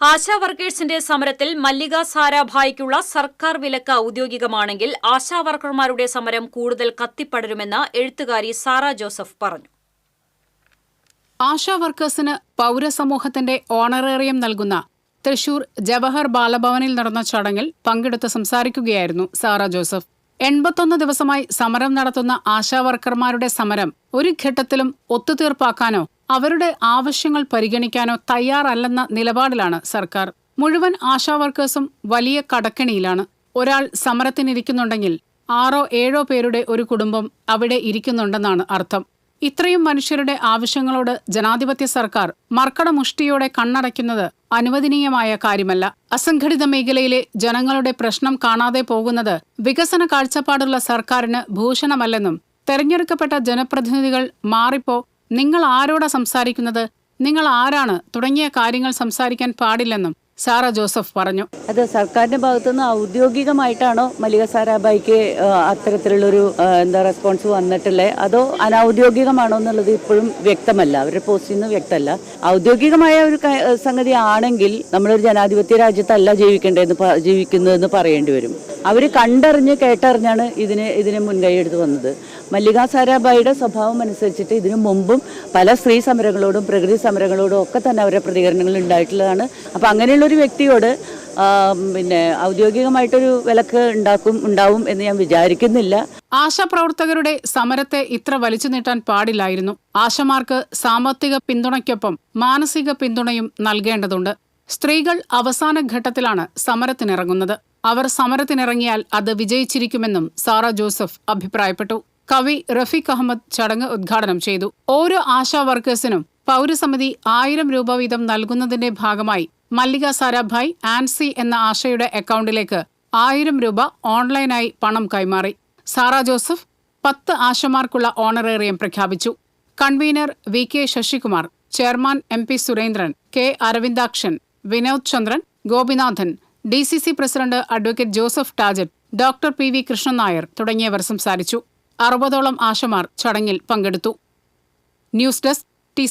ആശാ വർക്കേഴ്സിന്റെ സമരത്തിൽ മല്ലിക സാരാഭായിക്കുള്ള സർക്കാർ വിലക്ക് ഔദ്യോഗികമാണെങ്കിൽ ആശാ വർക്കർമാരുടെ സമരം കൂടുതൽ കത്തിപ്പടരുമെന്ന് എഴുത്തുകാരി സാറ ജോസഫ് പറഞ്ഞു. ആശാ വർക്കേഴ്സിന് പൗരസമൂഹത്തിന്റെ ഓണറേറിയം നൽകുന്ന തൃശൂർ ജവഹർ ബാലഭവനിൽ നടന്ന ചടങ്ങിൽ പങ്കെടുത്ത് സംസാരിക്കുകയായിരുന്നു സാറ ജോസഫ്. എൺപത്തൊന്ന് ദിവസമായി സമരം നടത്തുന്ന ആശാ വർക്കർമാരുടെ സമരം ഒരു ഘട്ടത്തിലും ഒത്തുതീർപ്പാക്കാനോ അവരുടെ ആവശ്യങ്ങൾ പരിഗണിക്കാനോ തയ്യാറല്ലെന്ന നിലപാടിലാണ് സർക്കാർ. മുഴുവൻ ആശാ വർക്കേഴ്സും വലിയ കടക്കെണിയിലാണ്. ഒരാൾ സമരത്തിനിരിക്കുന്നുണ്ടെങ്കിൽ ആറോ ഏഴോ പേരുടെ ഒരു കുടുംബം അവിടെ ഇരിക്കുന്നുണ്ടെന്നാണ് അർത്ഥം. ഇത്രയും മനുഷ്യരുടെ ആവശ്യങ്ങളോട് ജനാധിപത്യ സർക്കാർ മർക്കടമുഷ്ടിയോടെ കണ്ണടയ്ക്കുന്നത് അനുവദനീയമായ കാര്യമല്ല. അസംഘടിത മേഖലയിലെ ജനങ്ങളുടെ പ്രശ്നം കാണാതെ പോകുന്നത് വികസന കാഴ്ചപ്പാടുള്ള സർക്കാരിന് ഭൂഷണമല്ലെന്നും തെരഞ്ഞെടുക്കപ്പെട്ട ജനപ്രതിനിധികൾ മാറിപ്പോ നിങ്ങൾ ആരോടാ സംസാരിക്കുന്നത്? നിങ്ങൾ ആരാണ്? തുടങ്ങിയ കാര്യങ്ങൾ സംസാരിക്കാൻ പാടില്ലെന്നും സാറ ജോസഫ് പറഞ്ഞു. അത് സർക്കാരിന്റെ ഭാഗത്തുനിന്ന് ഔദ്യോഗികമായിട്ടാണോ മല്ലിക സാരാഭായിക്ക് അത്തരത്തിലുള്ളൊരു എന്താ റെസ്പോൺസ് വന്നിട്ടുള്ളത് അതോ അനൌദ്യോഗികമാണോ എന്നുള്ളത് ഇപ്പോഴും വ്യക്തമല്ല. അവരുടെ പോസ്റ്റിൽ നിന്ന് വ്യക്തമല്ല. ഔദ്യോഗികമായ ഒരു സംഗതി ആണെങ്കിൽ നമ്മളൊരു ജനാധിപത്യ രാജ്യത്തല്ല ജീവിക്കേണ്ടതെന്ന് ജീവിക്കുന്നതെന്ന് പറയേണ്ടി വരും. അവർ കണ്ടറിഞ്ഞ് കേട്ടറിഞ്ഞാണ് ഇതിന് ഇതിന് മുൻകൈ എടുത്ത് വന്നത്. മല്ലിക സാരാഭായിയുടെ സ്വഭാവം അനുസരിച്ചിട്ട് ഇതിനു മുമ്പും പല സ്ത്രീ സമരങ്ങളോടും പ്രകൃതി സമരങ്ങളോടും ഒക്കെ തന്നെ അവരുടെ പ്രതികരണങ്ങൾ ഉണ്ടായിട്ടുള്ളതാണ്. അപ്പോൾ അങ്ങനെയുള്ള ഒരു വ്യക്തിയോട് പിന്നെ ഔദ്യോഗികമായിട്ടൊരു വിലക്ക് ഉണ്ടാക്കും ഉണ്ടാവും എന്ന് ഞാൻ വിചാരിക്കുന്നില്ല. ആശാ പ്രവർത്തകരുടെ സമരത്തെ ഇത്ര വലിച്ചു നീട്ടാൻ പാടില്ലായിരുന്നു. ആശമാർക്ക് സാമ്പത്തിക പിന്തുണയ്ക്കൊപ്പം മാനസിക പിന്തുണയും നൽകേണ്ടതുണ്ട്. സ്ത്രീകൾ അവസാന ഘട്ടത്തിലാണ് സമരത്തിനിറങ്ങുന്നത്. അവർ സമരത്തിനിറങ്ങിയാൽ അത് വിജയിച്ചിരിക്കുമെന്നും സാറ ജോസഫ് അഭിപ്രായപ്പെട്ടു. കവി റഫീഖ് അഹമ്മദ് ചടങ്ങ് ഉദ്ഘാടനം ചെയ്തു. ഓരോ ആശാ വർക്കേഴ്സിനും പൗരസമിതി ആയിരം രൂപ വീതം നൽകുന്നതിന്റെ ഭാഗമായി മല്ലിക സാരാഭായ് ആൻസി എന്ന ആശയുടെ അക്കൗണ്ടിലേക്ക് ആയിരം രൂപ ഓൺലൈനായി പണം കൈമാറി. സാറ ജോസഫ് പത്ത് ആശമാർക്കുള്ള ഓണറേറിയം പ്രഖ്യാപിച്ചു. Convener V K Sasikumar chairman M P Surendran K Aravindakshan Vinod Chandran Gopinathan D C C president advocate Joseph Tajet doctor P V Krishnan Nair തുടങ്ങിയവർ സംസാരിച്ചു. അറുപതോളം ആശമാർ ചടങ്ങിൽ പങ്കെടുത്തു. News desk T